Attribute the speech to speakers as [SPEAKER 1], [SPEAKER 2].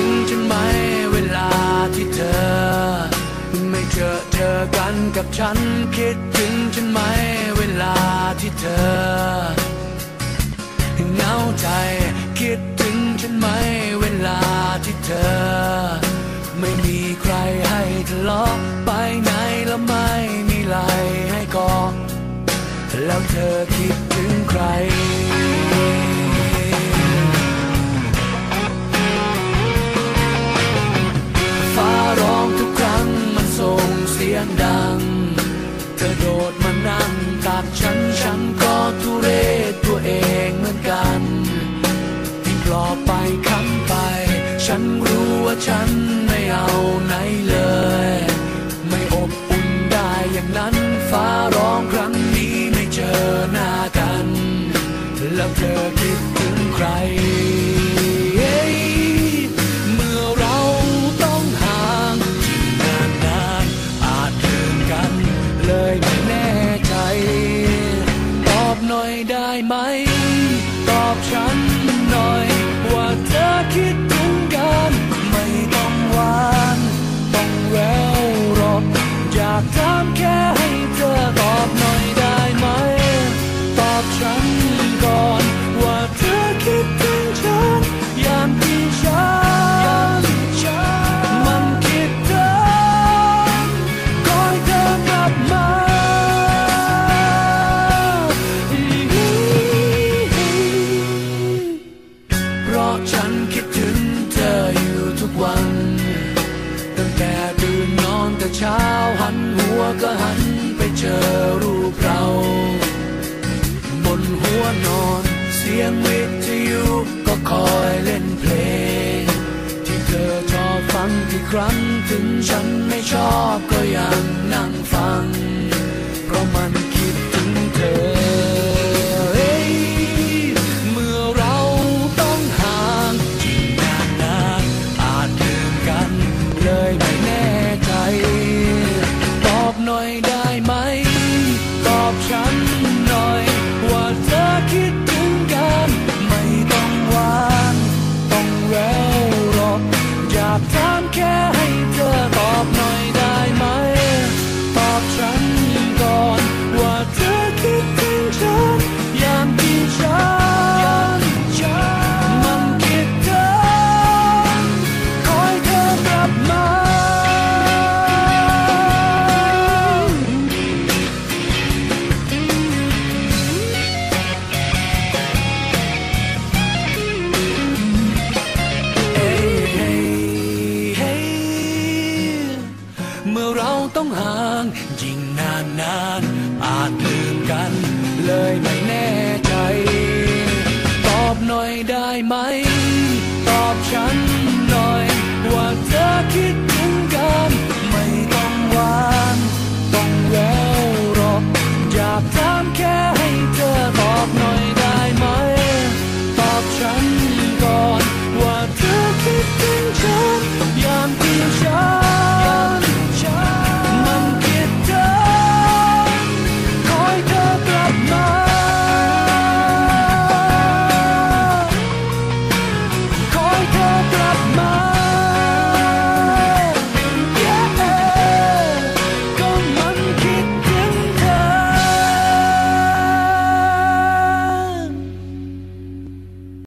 [SPEAKER 1] ถึงฉันไหมเวลาที่เธอ ไม่เจอเจอกันกับฉันคิดถึงฉันไหมเวลาที่เธอเหงาใจคิดถึงฉันไหมเวลาที่เธอ ไม่มีใครให้ทะเลาะไปไหนแล้วไม่มีไรให้กอดแล้วเธอ ฉันไม่เอาไหนเลย ไม่อบอุ่นได้อย่างนั้นฟ้าร้องครั้งนี้ไม่เจอหน้ากัน แล้วเธอคิด เช้าหันหัวก็หันไปเจอรูปเรา บนหัวนอนเสียงวิทยุก็คอยเล่นเพลง ที่เธอชอบฟังที่ครั้งถึงฉัน ยไม่แน่ใจ ตอบหน่อยได้ไหม ตอบฉัน